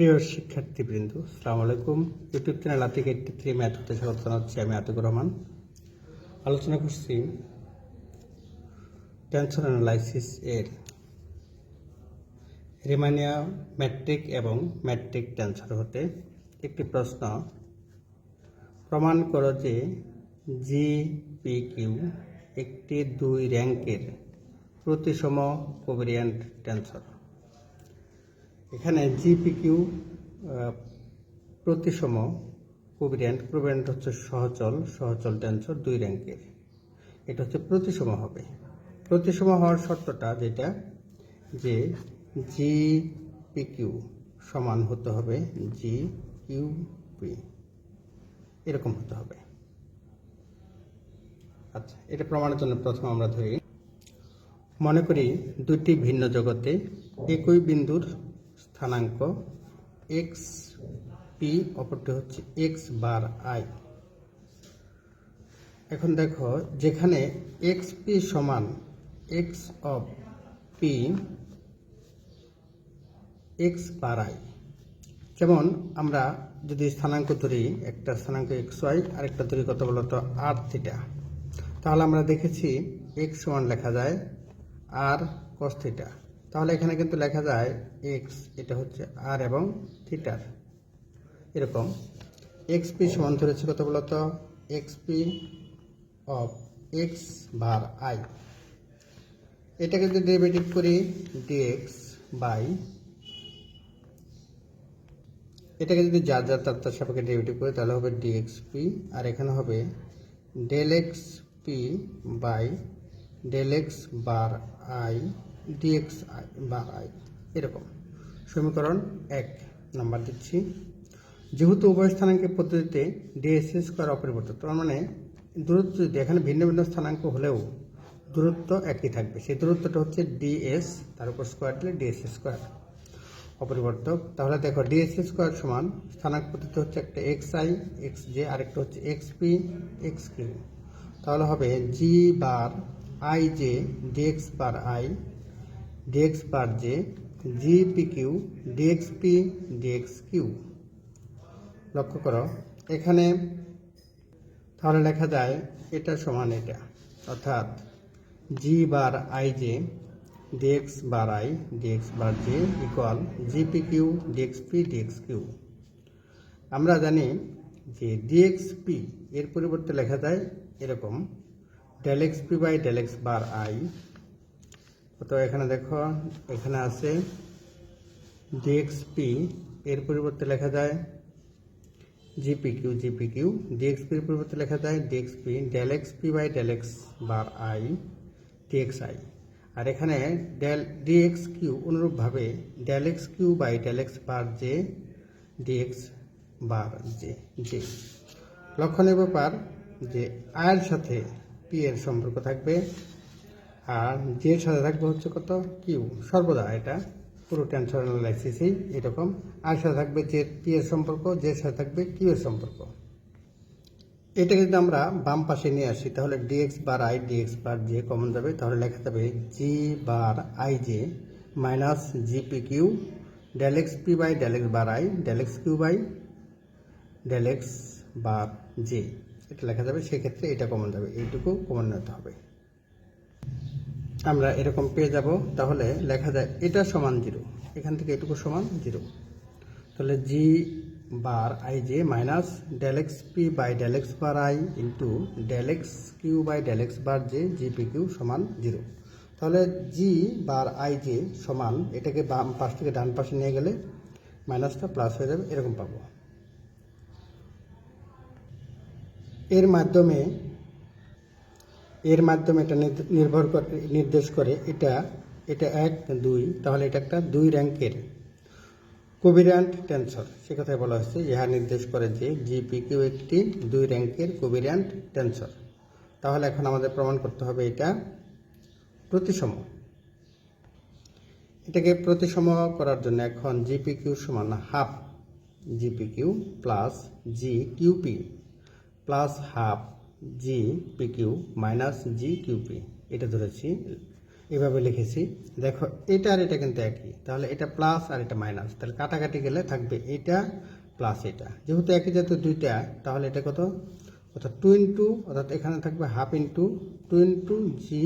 প্রিয় শিক্ষার্থীবৃন্দ সালাম আলাইকুম। YouTube channel Atik eighty three math হতে স্বাগত জানাচ্ছি আমি আতিকুর রহমান। আলোচনা করছি টেনশন অ্যানালাইসিস এর। রিমানিয়া ম্যাট্রিক এবং ম্যাট্রিক টেন্সর হতে একটি প্রশ্ন। প্রমাণ করো যে জি পি কিউ একটি দুই র্যাঙ্কের প্রতিসম কোভেরিয়ান্ট টেন্সর এখানে জিপিকিউ প্রতিসম কোভিডেন্ট কোভিডেন্ট হচ্ছে সহচল সহচল ট্যান্সর দুই র্যাঙ্কের। এটা হচ্ছে প্রতিসম হবে। প্রতিসম হওয়ার শর্তটা যেটা, যে জি পিকিউ সমান হতে হবে জি কিউ পি এরকম হতে হবে। আচ্ছা এটা প্রমাণের জন্য প্রথম আমরা ধরি। মনে করি দুটি ভিন্ন জগতে একই বিন্দুর স্থানাঙ্ক এক্স পি অপরটি হচ্ছে এক্স বার আই এখন দেখো, যেখানে এক্স পি সমান X of P X bar I যেমন আমরা যদি স্থানাঙ্ক ধরি, একটা স্থানাঙ্ক এক্স ওয়াই আরেকটা ধরি, কত বলতো আর থিটা তাহলে আমরা দেখেছি এক্স ওয়ান লেখা যায় আর কস থিটা তাহলে এখানে কিন্তু লেখা যায় এক্স এটা হচ্ছে আর এবং থিটার এরকম। এক্স পি সমান ধরেছে কত বলতো? X P of X bar I এটাকে যদি ডেরিভেটিভ করি ডিএক্স বাই এটাকে যদি যার যার তার তার সাপেক্ষে ডেরিভেটিভ করি, তাহলে হবে ডিএক্স পি আর এখানে হবে del X P by del X bar I DX I bar I এরকম। সমীকরণ এক, নাম্বার দিচ্ছি। যেহেতু উভয় স্থানাঙ্কের পদ্ধতিতে ডিএসএ স্কোয়ার অপরিবর্তিত, তার মানে দূরত্ব যদি এখানে ভিন্ন ভিন্ন স্থানাঙ্ক হলেও দূরত্ব একই থাকবে। সেই দূরত্বটা হচ্ছে ডিএস তার উপর স্কোয়ার দিলে ডিএস স্কোয়ার অপরিবর্তক তাহলে দেখো ডিএস স্কোয়ার সমান স্থানাঙ্ক পদ্ধতি হচ্ছে একটা এক্স আই এক্স জে আরেকটা হচ্ছে এক্স পি এক্স কিউ তাহলে হবে G bar I J DX bar I DX bar J G P Q DX P DX Q লক্ষ্য করো, এখানে তাহলে লেখা যায় এটা সমান এটা। অর্থাৎ G bar I J DX bar I DX bar J equal GP Q DX P DX Q আমরা জানি যে ডিএক্স পি এর পরিবর্তে লেখা যায় এরকম, del P by del bar I তো এখানে দেখো, এখানে আছে ডিএক্স পি এর পরিবর্তে লেখা যায় GP Q GP Q DX পির পরিবর্তে লেখা যায় DX P del X P by del X bar I DX I আর এখানে ডেল ডিএক্স কিউ অনুরূপভাবে del X Q by del X bar J DX bar J J লক্ষণীয় ব্যাপার যে আয়ের সাথে পি এর সম্পর্ক থাকবে আর যে সাথে থাকবে হচ্ছে কত? কিউ সর্বদা এটা। পুরো টেনশন অ্যানালাইসিসেই এরকম। আর সাথে থাকবে যে পি এর সম্পর্ক যে সাথে থাকবে কিউ এর সম্পর্ক। এটাকে যদি আমরা বাম পাশে নিয়ে আসি, তাহলে DX bar I DX bar J common যাবে। তাহলে লেখা যাবে G bar I J minus G P Q del X P by del X bar I del X Q by del X bar J এটা লেখা যাবে। সেক্ষেত্রে এটা common যাবে। এইটুকু কমন নিতে হবে। আমরা এরকম পেয়ে যাব, তাহলে লেখা যায় এটা সমান জিরো। এখান থেকে এটুকু সমান জিরো। তাহলে G bar I J minus del X P by del X bar I into del X Q by del X bar J G P Q সমান জিরো। তাহলে জি বার আই জে সমান, এটাকে বাম পাশ থেকে ডান পাশে নিয়ে গেলে মাইনাসটা প্লাস হয়ে যাবে, এরকম পাবো। এর মাধ্যমে এর মাধ্যমে এটা নির্ভর করে নির্দেশ করে এটা এটা এক, দুই, তাহলে এটা একটা দুই র্যাঙ্কের কোভিরিয়ান্ট টেন্সর। সে কথায় বলা হচ্ছে ইহা নির্দেশ করে যে জিপিকিউ একটি দুই র্যাঙ্কের কোভিরিয়ান্ট টেন্সর। তাহলে এখন আমাদের প্রমাণ করতে হবে এটা প্রতিসম। এটাকে প্রতিসম করার জন্য এখন জিপিকিউ সমান half, GPQ plus G QP plus half. G PQ minus G QP এটা ধরেছি। এভাবে লিখেছি। দেখো, এটা আর এটা কিন্তু একই। তাহলে এটা প্লাস আর এটা মাইনাস তাহলে কাটাকাটি গেলে থাকবে এটা প্লাস এটা। যেহেতু একই জাতীয় দুইটা, তাহলে এটা কত? অর্থাৎ টু ইন্টু অর্থাৎ এখানে থাকবে half into two into G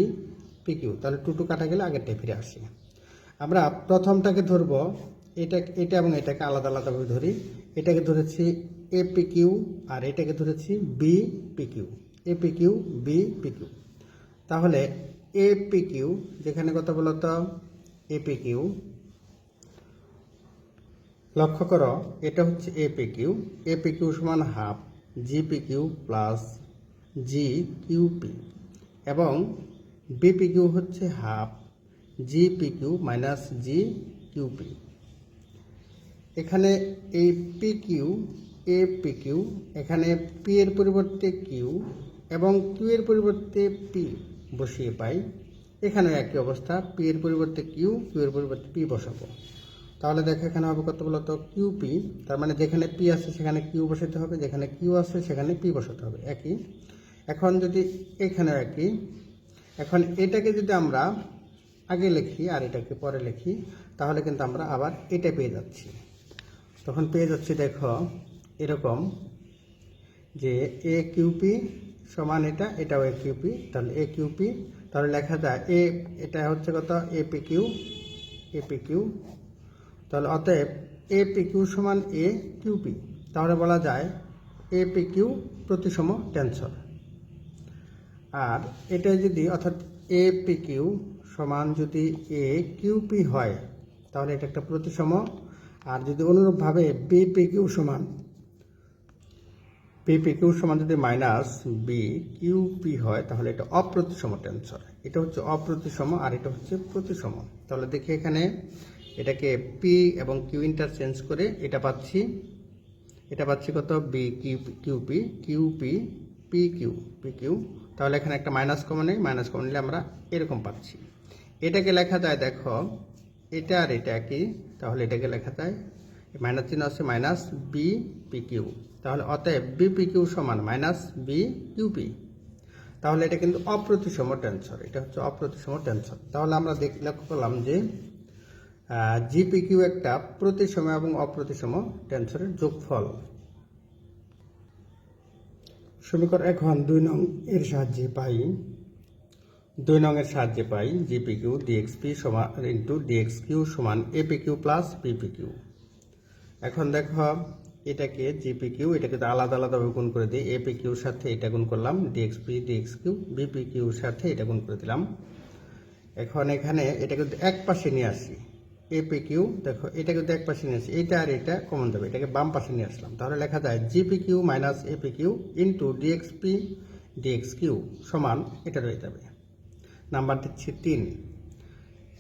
P Q তাহলে টু টু কাটা গেলে আগেরটাই ফিরে আসি। আমরা প্রথমটাকে ধরবো। এটা এটা এবং এটাকে আলাদা আলাদাভাবে ধরি। এটাকে ধরেছি এ পি কিউ আর এটাকে ধরেছি B P Q A P B P তাহলে এ পি কিউ যেখানে কত বলতো এ পি কিউ লক্ষ্য করো, এটা হচ্ছে A P Q A P Q সমান half G P Q plus G Q P এবং বিপি কিউ হচ্ছে half G P Q minus G Q P এখানে এই পি কিউ এ পি এখানে পি এর পরিবর্তে কিউ এবং কিউ এর পরিবর্তে পি বসিয়ে পাই। এখানেও একই অবস্থা পি এর পরিবর্তে কিউ কিউ এর পরিবর্তে পি বসাবো। তাহলে দেখো এখানে হবে কত বলতো? কিউ পি তার মানে যেখানে পি আছে সেখানে কিউ বসাতে হবে, যেখানে কিউ আছে সেখানে পি বসাতে হবে, একই। এখন যদি এখানেও একই, এখন এটাকে যদি আমরা আগে লিখি আর এটাকে পরে লিখি, তাহলে কিন্তু আমরা আবার এটা পেয়ে যাচ্ছি। তখন পেয়ে যাচ্ছি দেখো, এরকম যে এ কিউপি সমান এটা, এটাও এ কিউপি তাহলে এ কিউপি তাহলে লেখা যায় এ এটা হচ্ছে কত? A P Q A P Q তাহলে অতএব এ পি কিউ সমান এ কিউপি তাহলে বলা যায় এ পি কিউ প্রতিসম টেনসর আর এটা যদি, অর্থাৎ এ পি কিউ সমান যদি এ কিউপি হয়, তাহলে এটা একটা প্রতিসম, আর যদি অনুরূপভাবে বি পি কিউ সমান পি পি কিউ সমান যদি মাইনাস বি কিউ পি হয়, তাহলে এটা অপ্রতিসম টেন্সর এটা হচ্ছে অপ্রতিসম আর এটা হচ্ছে প্রতিসম। তাহলে দেখি এখানে এটাকে পি এবং কিউ ইন্টারচেঞ্জ করে এটা পাচ্ছি এটা পাচ্ছি কত? B Q Q P Q P P Q P Q তাহলে এখানে একটা মাইনাস কমন নেই মাইনাস কমন নিলে আমরা এরকম পাচ্ছি। এটাকে লেখা যায়, দেখো, এটা আর এটা কি তাহলে এটাকে লেখা যায় মাইনাস চিহ্ন আছে মাইনাস বি পি কিউ তাহলে অতএব বি পি কিউ সমান মাইনাস বি কিউ পি তাহলে এটা কিন্তু অপ্রতিসম টেন্সর এটা হচ্ছে অপ্রতিসম টেন্সর তাহলে আমরা দেখ, লক্ষ্য করলাম যে জিপি কিউ একটা প্রতিসম এবং অপ্রতিসম টেন্সরের যোগফল। সমীকরণ এখন দুই নং এর সাহায্যে পাই। দুই নং এর সাহায্যে পাই জিপি কিউ ডিএক্সপি সমান ইন্টু ডিএক্স কিউ সমান AP Q plus PP Q এখন দেখো এটাকে জিপি কিউ এটাকে আলাদা আলাদাভাবে গুণ করে দিই এপি কিউর সাথে এটা গুণ করলাম D X P D X Q B P কিউর সাথে এটা গুণ করে দিলাম। এখন এখানে এটাকে এক পাশে নিয়ে আসি। এপি কিউ দেখো, এটা কিন্তু এক পাশে নিয়ে আসি। এটা আর এটা কমন দেবে এটাকে বাম পাশে নিয়ে আসলাম। তাহলে লেখা যায় GP Q minus AP Q into DXP DX Q সমান এটা রয়ে যাবে। নাম্বার দিচ্ছি তিন।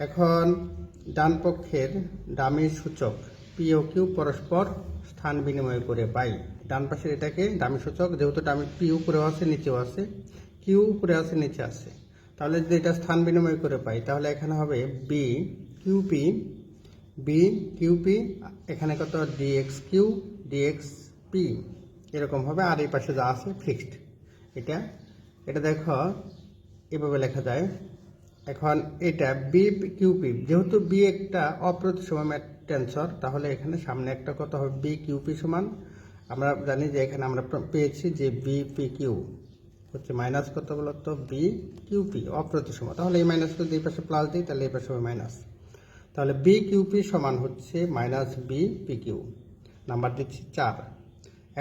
এখন ডান পক্ষের ডামি সূচক পিও কিউ পরস্পর স্থান বিনিময় করে পাই। ডান পাশের এটাকে দামি সূচক, যেহেতু ডামি পি উপরেও আছে, নিচেও আছে। কিউ উপরে আছে, নিচে আছে। তাহলে যদি এটা স্থান বিনিময় করে পাই, তাহলে এখানে হবে বি কিউপি বি কিউপি এখানে কত? ডিএক্স কিউ ডিএক্স পি এরকম হবে, আর এই পাশে যা আছে ফিক্সড এটা এটা দেখো, এভাবে লেখা যায়। এখন এটা বি কিউপি যেহেতু বি একটা অপ্রতিসম টেন্সর তাহলে এখানে সামনে একটা কত হবে বি কিউপি সমান। আমরা জানি যে এখানে আমরা পেয়েছি যে বি পি কিউ হচ্ছে মাইনাস কত বলতো বি কিউপি অপ্রতিসম। তাহলে এই মাইনাস যদি এই পাশে প্লাস দিই, তাহলে এই পাশে হবে মাইনাস তাহলে বি কিউপি সমান হচ্ছে minus B P Q number দিচ্ছি চার।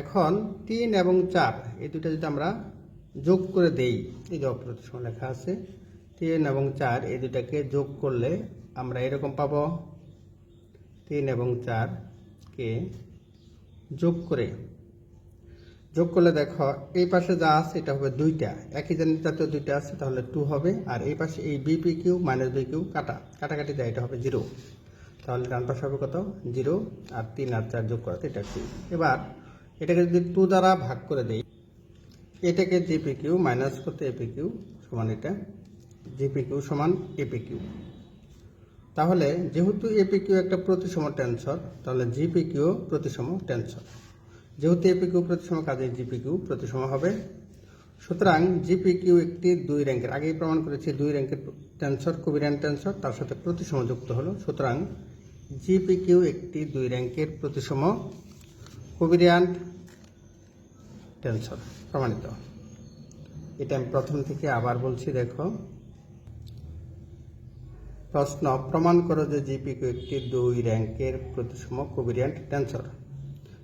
এখন তিন এবং চার, এই দুটো যদি আমরা যোগ করে দেই, এই যে অপ্রতিসম লেখা আছে, তিন এবং চার, এই দুটাকে যোগ করলে আমরা এরকম পাবো। তিন এবং চারকে যোগ করে, যোগ করলে দেখো এই পাশে যা আছে এটা হবে দুইটা। একই জানি জাতীয় দুইটা আছে তাহলে টু হবে আর এই পাশে এই বিপি কিউ মাইনাস দুই কিউ কাটা, কাটাকাটি যায় এটা হবে জিরো তাহলে ডান পাশে হবে কত? জিরো আর তিন আর চার যোগ করাতে এটা টু এবার এটাকে যদি টু দ্বারা ভাগ করে দেই, এটাকে জিপি কিউ মাইনাস করতে এপি কিউ সমান এটা জিপি কিউ সমান এপি কিউ তাহলে যেহেতু এপি কিউ একটা প্রতিসম টেন্সর তাহলে জিপি কিউ প্রতিসম টেন্সর যেহেতু এপি কিউ প্রতিসম কাজে জিপি কিউ প্রতিসম হবে। সুতরাং জিপি কিউ একটি দুই র্যাঙ্কের, আগেই প্রমাণ করেছি, দুই র্যাঙ্কের টেন্সর কোভিরিয়ান্ট টেন্সর তার সাথে প্রতিসম যুক্ত হলো। সুতরাং জিপি কিউ একটি দুই র্যাঙ্কের প্রতিসম কোভিরিয়ান্ট টেন্সর প্রমাণিত। এটা আমি প্রথম থেকে আবার বলছি, দেখো। প্রশ্ন প্রমাণ করো যে জিপি একটি দুই র্যাঙ্কের প্রতিসম কোভিরিয়ান্ট টেন্সর।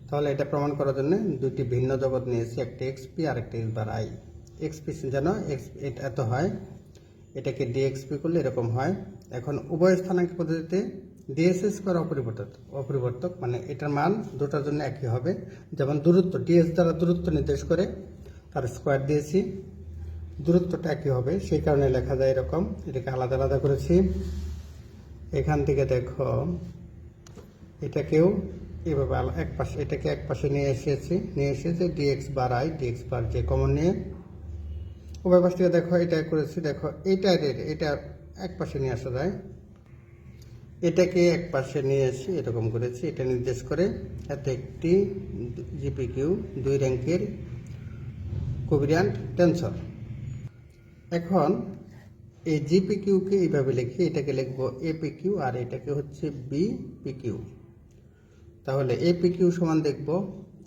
তাহলে এটা প্রমাণ করার জন্য দুটি ভিন্ন জগৎ নিয়েছি, একটা এক্সপি আর একটা এক্স বার আই এক্সপি যেন এক্স এটা এত হয়, এটাকে ডিএক্সপি করলে এরকম হয়। এখন উভয় স্থানাঙ্ক পদ্ধতিতে ডিএসএস করা অপরিবর্তক অপরিবর্তক মানে এটার মান দুটার জন্য একই হবে। যেমন দূরত্ব, ডিএস দ্বারা দূরত্ব নির্দেশ করে তার স্কোয়ার দিয়েছি। দূরত্বটা একই হবে? সেই কারণে লেখা যায় এরকম। এটাকে আলাদা আলাদা করেছি। এখান থেকে দেখো, এটাকেও এভাবে এক পাশে, এটাকে এক পাশে নিয়ে এসেছি। নিয়ে এসেছি d x bar i d x bar যে কমন নিয়ে। উভয় পাশ থেকে দেখো এটা করেছি। দেখো, এটা এটা এক পাশে নিয়ে আসা যায়। এটাকে এক পাশে নিয়ে এসে এরকম করেছি। এটা নির্দেশ করে এতে একটি জিপি কিউ দুই র্যাঙ্কের কোভিরিয়ান্ট টেন্সর এখন এই জিপি কিউকে এইভাবে লিখি এটাকে লিখব এপি কিউ আর এটাকে হচ্ছে বিপি কিউ তাহলে এপি কিউ সমান দেখব।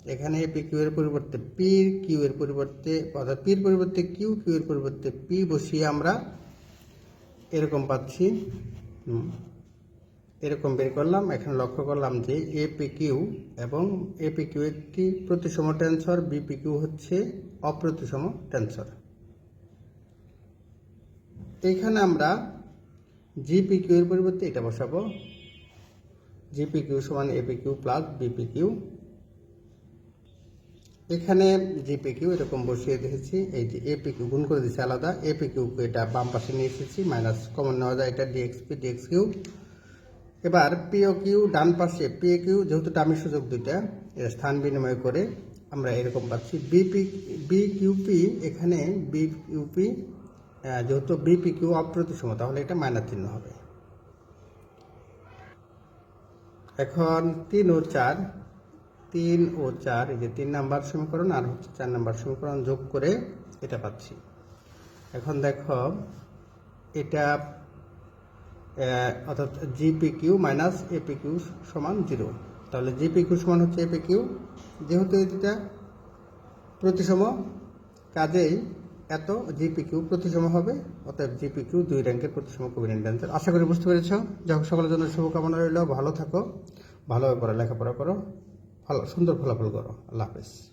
এখানে এপি কিউ এর পরিবর্তে পি কিউ এর পরিবর্তে অর্থাৎ পির পরিবর্তে কিউ কিউ এর পরিবর্তে পি বসিয়ে আমরা এরকম পাচ্ছি। এরকম বের করলাম। এখানে লক্ষ্য করলাম যে এপি কিউ এবং এপি কিউ একটি প্রতিসম টেন্সর বিপি কিউ হচ্ছে অপ্রতিসম টেন্সর এখানে আমরা জিপি কিউ এর পরিবর্তে এটা বসাবো। জিপি কিউ সমান a p q plus b p q এখানে জিপি কিউ এরকম বসিয়ে দিয়েছি, এই যে এপি কিউ গুণ করে দিয়েছি আলাদা। এপি কিউ এটা বাম পাশে নিয়ে এসেছি মাইনাস কমন নেওয়া যায় এটা ডিএক্সপি ডিএক্স কিউ এবার পিও কিউ ডান পাশে পিএ কিউ যেহেতু ডামি সুযোগ দুইটা এর স্থান বিনিময় করে আমরা এরকম পাচ্ছি। B p b q p এখানে বি ইউপি যেহেতু বিপি কিউ অপ্রতিসম, তাহলে এটা মাইনাস চিহ্ন হবে। এখন তিন ও চার, তিন ও চার, এই যে তিন নাম্বার সমীকরণ আর হচ্ছে চার নাম্বার সমীকরণ যোগ করে এটা পাচ্ছি। এখন দেখো, এটা অর্থাৎ g p q minus a p q সমান জিরো তাহলে জিপি কিউ সমান হচ্ছে এপি কিউ যেহেতু এটা প্রতিসম, কাজেই এত জিপি কিউ প্রতিসম হবে অর্থাৎ জিপি কিউ দুই র্যাঙ্কের প্রতিসম কোভিডেন্ট অ্যান্সার আশা করি বুঝতে পেরেছ। হোক, সকলের জন্য শুভকামনা রইল। ভালো থাকো, ভালোভাবে পড়া লেখাপড়া করো, ভালো, সুন্দর ফলাফল করো। আল্লাহ হাফেজ।